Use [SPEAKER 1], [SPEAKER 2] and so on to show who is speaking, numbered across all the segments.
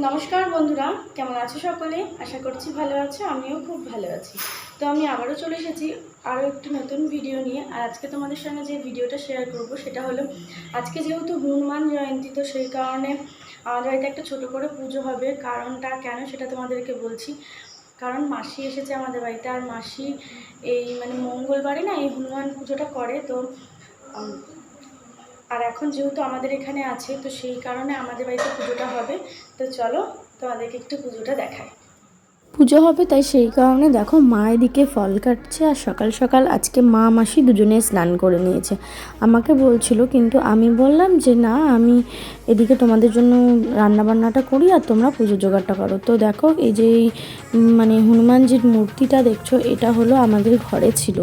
[SPEAKER 1] নমস্কার বন্ধুরা, কেমন আছো সকলে? আশা করছি ভালো আছো, আমিও খুব ভালো আছি। তো আমি আবারও চলে এসেছি আরও একটি নতুন ভিডিও নিয়ে, আর আজকে তোমাদের সঙ্গে যে ভিডিওটা শেয়ার করব সেটা হলো, আজকে যেহেতু হনুমান জয়ন্তী, তো সেই কারণে আমাদের বাড়িতে একটা ছোট করে পুজো হবে। কারণটা কেন সেটা তোমাদেরকে বলছি। কারণ মাসি এসেছে আমাদের বাড়িতে, আর মাসি এই মানে মঙ্গলবারে না এই হনুমান পুজোটা করে, তো আর এখন যেহেতু আমাদের এখানে আছে, তো সেই কারণে আমাদের বাড়িতে পুজোটা হবে। তো চলো তোমাদেরকে একটু পুজোটা দেখাই।
[SPEAKER 2] পুজো হবে তাই সেই কারণে দেখো মা এদিকে ফল কাটছে আর সকাল সকাল আজকে মা মাসি দুজনে স্নান করে নিয়েছে। আমাকে বলছিল, কিন্তু আমি বললাম যে না, আমি এদিকে তোমাদের জন্য রান্না বান্নাটা করি আর তোমরা পুজো জোগাড়টা করো। তো দেখো এই যে মানে হনুমানজির মূর্তিটা দেখছ, এটা হলো আমাদের ঘরে ছিল।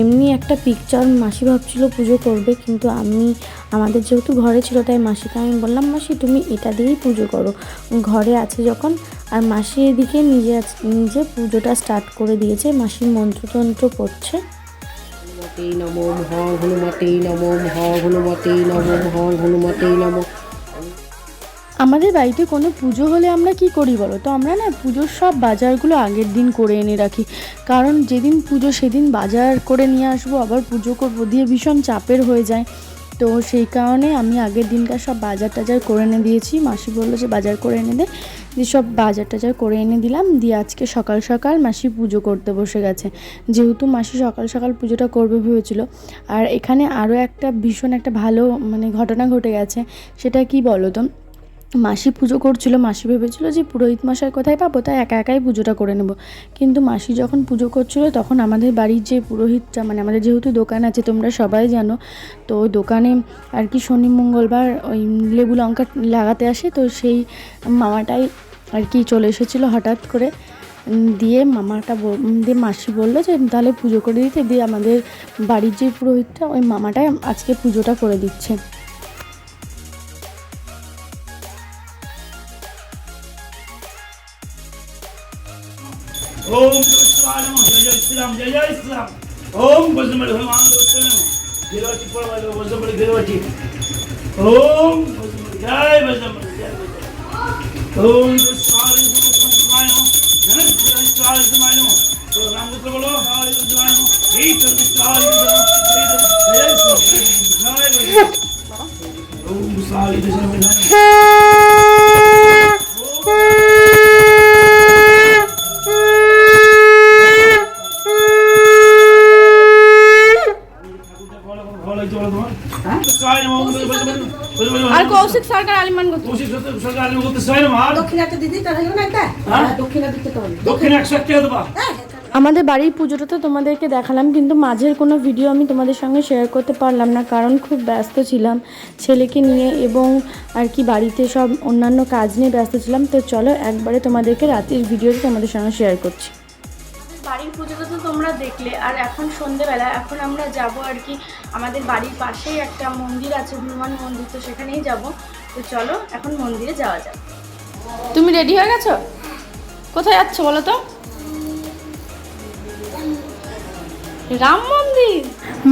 [SPEAKER 2] এমনি একটা পিকচার মাসি ভাবছিল পুজো করবে, কিন্তু আমি আমাদের যেহেতু ঘরে ছিল তাই মাসিকে আমি বললাম মাসি তুমি এটা দিয়েই পুজো করো। ঘরে আছে যখন আর মাসি এদিকে নিজে আজ- নিজে পুজোটা স্টার্ট করে দিয়েছে। মাসির মন্ত্রতন্ত্র পড়ছে
[SPEAKER 3] হনুমতেই নমো হ হনুমতেই নমো হ হনুমতেই নমো হ হনুমতেই নমো।
[SPEAKER 2] আমাদের বাড়িতে কোনো পুজো হলে আমরা কি করি বলো তো? আমরা না পুজোর সব বাজারগুলো আগের দিন করে এনে রাখি। কারণ যেদিন পুজো সেদিন বাজার করে নিয়ে আসব আবার পুজো করব দিয়ে ভীষণ চাপের হয়ে যায়। তো সেই কারণে আমি আগের দিনকার সব বাজার টাজার করে এনে দিয়েছি। মাসি বলল যে বাজার করে এনে দে। দিয়ে সব বাজার টাজার করে এনে দিলাম। দিয়ে আজকে সকাল সকাল মাসি পুজো করতে বসে গেছে। যেহেতু মাসি সকাল সকাল পুজোটা করবে ভেবেছিল। আর এখানে আরও একটা ভীষণ একটা ভালো মানে ঘটনা ঘটে গেছে। সেটা কি বলো তো মাসি পুজো করছিল, মাসি ভেবেছিল যে পুরোহিত মশাই কোথায় পাবো, তাই একা একাই পুজোটা করে নেব। কিন্তু মাসি যখন পুজো করছিল, তখন আমাদের বাড়ির যে পুরোহিতটা মানে আমাদের যেহেতু দোকান আছে, তোমরা সবাই জানো, তো দোকানে আর কি শনি, মঙ্গলবার ওই লেবু লঙ্কা লাগাতে আসে, তো সেই মামাটাই আর কি চলে এসেছিল হঠাৎ করে। দিয়ে মামাটা দিয়ে মাসি বলল যে, তাহলে পুজো করে দিতে। দিয়ে আমাদের বাড়ির যে পুরোহিতটা, ওই মামাটাই আজকে পুজোটা করে দিচ্ছে।
[SPEAKER 4] ओम जय जय श्री राम जय जय श्री राम ओम बजरंग हनुमान गिरवची पळवायला बजरंग गिरवची ओम बजरंग जय बजरंग जय ओम
[SPEAKER 1] আর কৌশিক সরকার আলিমান
[SPEAKER 4] কৌশিক সরকার আলী করতে শিবায় নমঃ আর
[SPEAKER 3] দিদি তার না একটা? দক্ষিণা দিতে তো হবে।
[SPEAKER 4] একশো একটা দেবা?
[SPEAKER 2] আমাদের বাড়ির পুজোটা তো তোমাদেরকে দেখালাম কিন্তু মাঝের কোনো ভিডিও আমি তোমাদের সঙ্গে শেয়ার করতে পারলাম না কারণ খুব ব্যস্ত ছিলাম ছেলেকে নিয়ে এবং আর কি বাড়িতে সব অন্যান্য কাজ নিয়ে ব্যস্ত ছিলাম। তো চলো একবারে তোমাদেরকে রাতের ভিডিওটা তোমাদের সঙ্গে শেয়ার করছি।
[SPEAKER 1] বাড়ির পুজোটা তো তোমরা দেখলে, আর এখন সন্ধেবেলা, এখন আমরা যাব আর কি আমাদের বাড়ির পাশেই একটা মন্দির আছে, হনুমান মন্দির, তো সেখানেই যাব। তো চলো, এখন মন্দিরে যাওয়া যাক। তুমি রেডি হয়ে গেছো? কোথায় যাচ্ছ বলো তো? রাম মন্দির?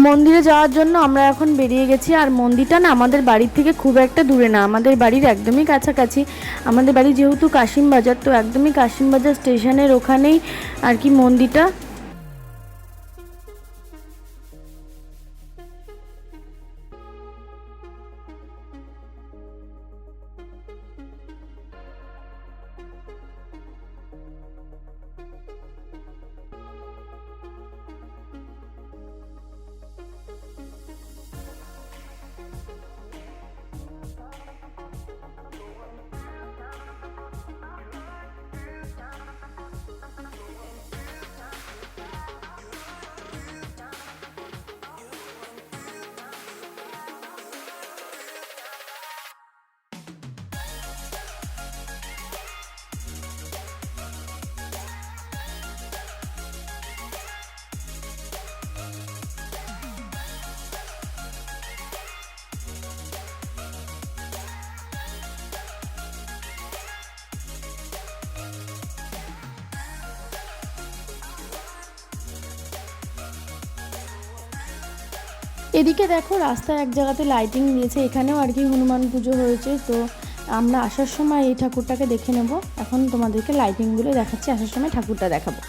[SPEAKER 2] মন্দিরে যাওয়ার জন্য আমরা এখন বেরিয়ে গেছি, আর মন্দিরটা না আমাদের বাড়ির থেকে খুব একটা দূরে না, আমাদের বাড়ির একদমই কাছাকাছি। আমাদের বাড়ি যেহেতু কাশিমবাজার, তো একদমই কাশিমবাজার স্টেশনের ওখানেই আর কি মন্দিরটা। এদিকে দেখো রাস্তায় এক জায়গাতে লাইটিং নিয়েছে, এখানেও আর কি হনুমান পুজো হয়েছে, তো আমরা আসার সময় এই ঠাকুরটাকে দেখে নেব। এখন তোমাদেরকে লাইটিংগুলো দেখাচ্ছি, আসার সময় ঠাকুরটা দেখাবো।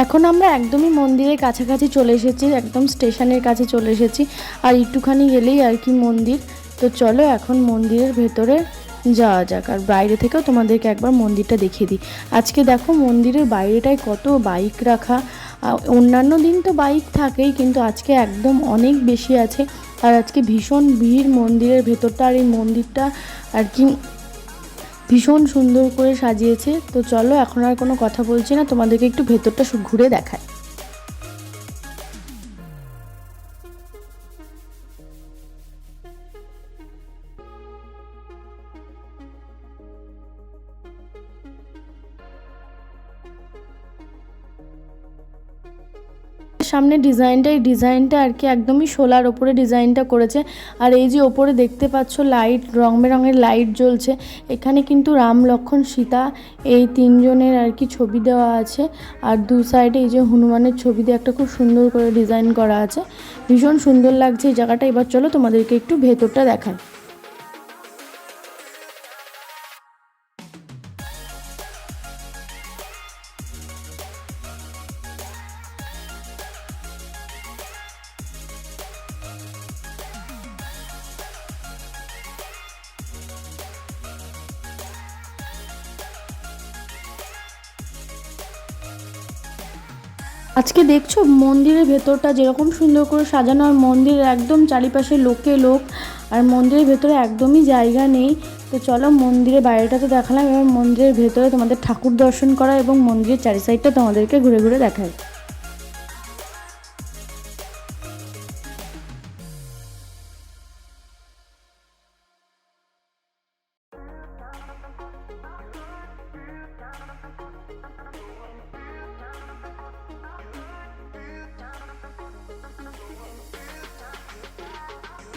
[SPEAKER 2] এখন আমরা একদমই মন্দিরের কাছাকাছি চলে এসেছি, একদম স্টেশনের কাছে চলে এসেছি। আর একটুখানি গেলেই আর কি মন্দির। তো চলো এখন মন্দিরের ভেতরে যাওয়া যাক। আর বাইরে থেকেও তোমাদেরকে একবার মন্দিরটা দেখিয়ে দিই। আজকে দেখো মন্দিরের বাইরেটায় কত বাইক রাখা। অন্যান্য দিন তো বাইক থাকেই, কিন্তু আজকে একদম অনেক বেশি আছে। আর আজকে ভীষণ ভিড় মন্দিরের ভেতরটা। আর এই মন্দিরটা আর কি ভীষণ সুন্দর করে সাজিয়েছে। তো চলো এখন আর কোনো কথা বলছি না, তোমাদেরকে একটু ভেতরটা ঘুরে দেখায় সামনে ডিজাইনটা, এই ডিজাইনটা আর কি একদমই শোলার ওপরে ডিজাইনটা করেছে। আর এই যে ওপরে দেখতে পাচ্ছ লাইট রং বেরঙের লাইট জ্বলছে। এখানে কিন্তু রাম লক্ষণ, সীতা, এই তিনজনের আর কি ছবি দেওয়া আছে। আর দু সাইডে এই যে হনুমানের ছবি দিয়ে একটা খুব সুন্দর করে ডিজাইন করা আছে। ভীষণ সুন্দর লাগছে এই জায়গাটা। এবার চলো তোমাদেরকে একটু ভেতরটা দেখায় আজকে দেখছ মন্দিরের ভেতরটা যেরকম সুন্দর করে সাজানো, আর মন্দিরের একদম চারিপাশে লোকে লোক, আর মন্দিরের ভেতরে একদমই জায়গা নেই। তো চলো মন্দিরের বাইরেটা তো দেখালাম, এবার মন্দিরের ভেতরে তোমাদের ঠাকুর দর্শন করা এবং মন্দিরের চারি সাইডটা তোমাদেরকে ঘুরে ঘুরে দেখায়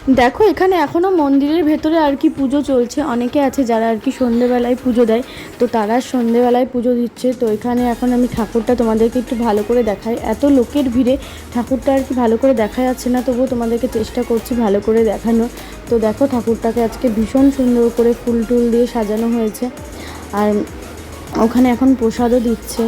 [SPEAKER 2] দেখো, এখানে এখনও মন্দিরের ভেতরে আর কি পুজো চলছে। অনেকে আছে যারা আর কি সন্ধেবেলায় পুজো দেয়, তো তারা সন্ধেবেলায় পুজো দিচ্ছে। তো এখানে এখন আমি ঠাকুরটা তোমাদেরকে একটু ভালো করে দেখাই। এত লোকের ভিড়ে ঠাকুরটা আর কি ভালো করে দেখা যাচ্ছে না, তবুও তোমাদেরকে চেষ্টা করছি ভালো করে দেখানো তো দেখো ঠাকুরটাকে আজকে ভীষণ সুন্দর করে ফুল টুল দিয়ে সাজানো হয়েছে। আর ওখানে এখন প্রসাদও দিচ্ছে।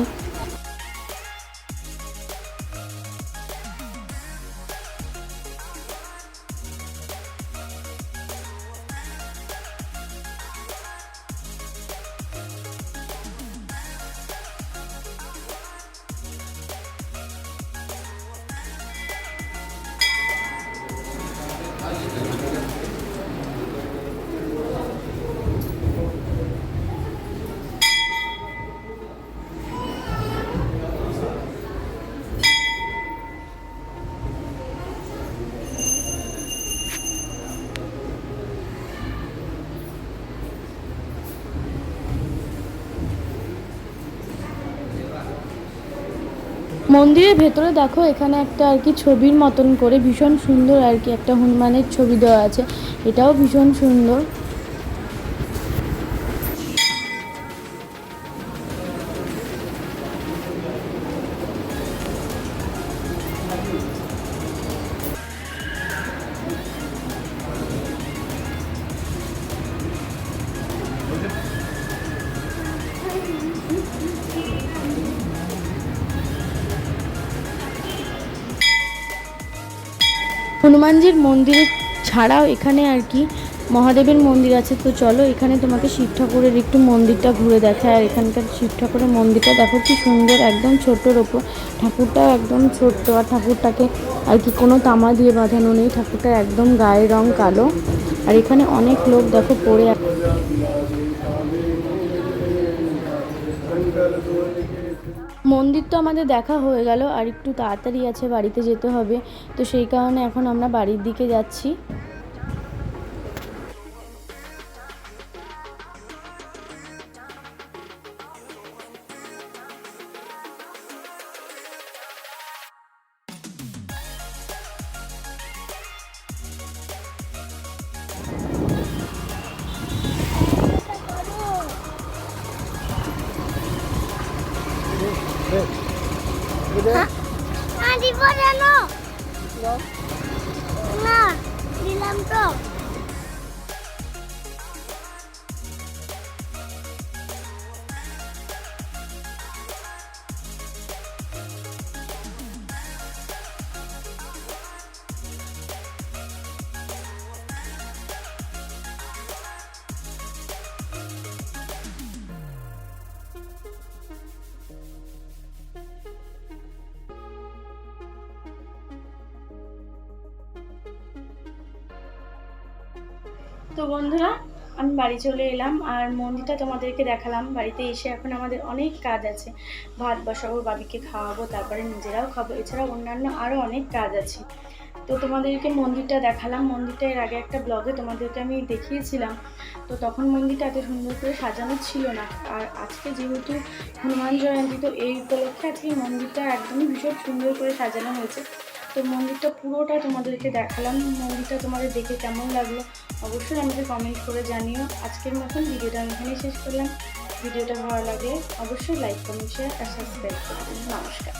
[SPEAKER 2] মন্দিরের ভেতরে দেখো, এখানে একটা আর কি ছবির মতন করে ভীষণ সুন্দর আর কি একটা হনুমানের ছবি দেওয়া আছে। এটাও ভীষণ সুন্দর। হনুমানজির মন্দিরে ছাড়াও এখানে আর কি মহাদেবের মন্দির আছে। তো চলো এখানে তোমাকে শিব ঠাকুরের একটু মন্দিরটা ঘুরে দেখায়। আর এখানকার শিব ঠাকুরের মন্দিরটা দেখো কি সুন্দর, একদম ছোট্টর ওপর। ঠাকুরটা একদম ছোট্ট আর ঠাকুরটাকে আর কি কোনো তামা দিয়ে বাঁধানো নেই। ঠাকুরটার একদম গায়ের রং কালো। আর এখানে অনেক লোক দেখো পড়ে আছে। মন্দির তো আমাদের দেখা হয়ে গেল, আর একটু তাড়াতাড়ি আছে বাড়িতে যেতে হবে। তো সেই কারণে এখন আমরা বাড়ির দিকে যাচ্ছি। তো বন্ধুরা, আমি বাড়ি চলে এলাম আর মন্দিরটা তোমাদেরকে দেখালাম। বাড়িতে এসে এখন আমাদের অনেক কাজ আছে। ভাত বসাবো, বাবিকে খাওয়াবো, তারপরে নিজেরাও খাব, এছাড়াও অন্যান্য আরও অনেক কাজ আছে। তো তোমাদেরকে মন্দিরটা দেখালাম। মন্দিরটা এর আগে একটা ব্লগে তোমাদেরকে আমি দেখিয়েছিলাম। তো তখন মন্দিরটা এত সুন্দর করে সাজানো ছিল না। আর আজকে যেহেতু হনুমান জয়ন্তী, তো এই উপলক্ষে আজকে মন্দিরটা একদমই ভীষণ সুন্দর করে সাজানো হয়েছে। তো মন্দিরটা পুরোটা তোমাদেরকে দেখালাম। মন্দিরটা তোমাদের দেখে কেমন লাগল অবশ্যই আমাকে কমেন্ট করে জানিও। আজকের মতন ভিডিওটা আমি এখানেই শেষ করলাম। ভিডিওটা ভালো লাগে অবশ্যই লাইক কমেন্ট শেয়ার আর সাবস্ক্রাইব করবেন। নমস্কার।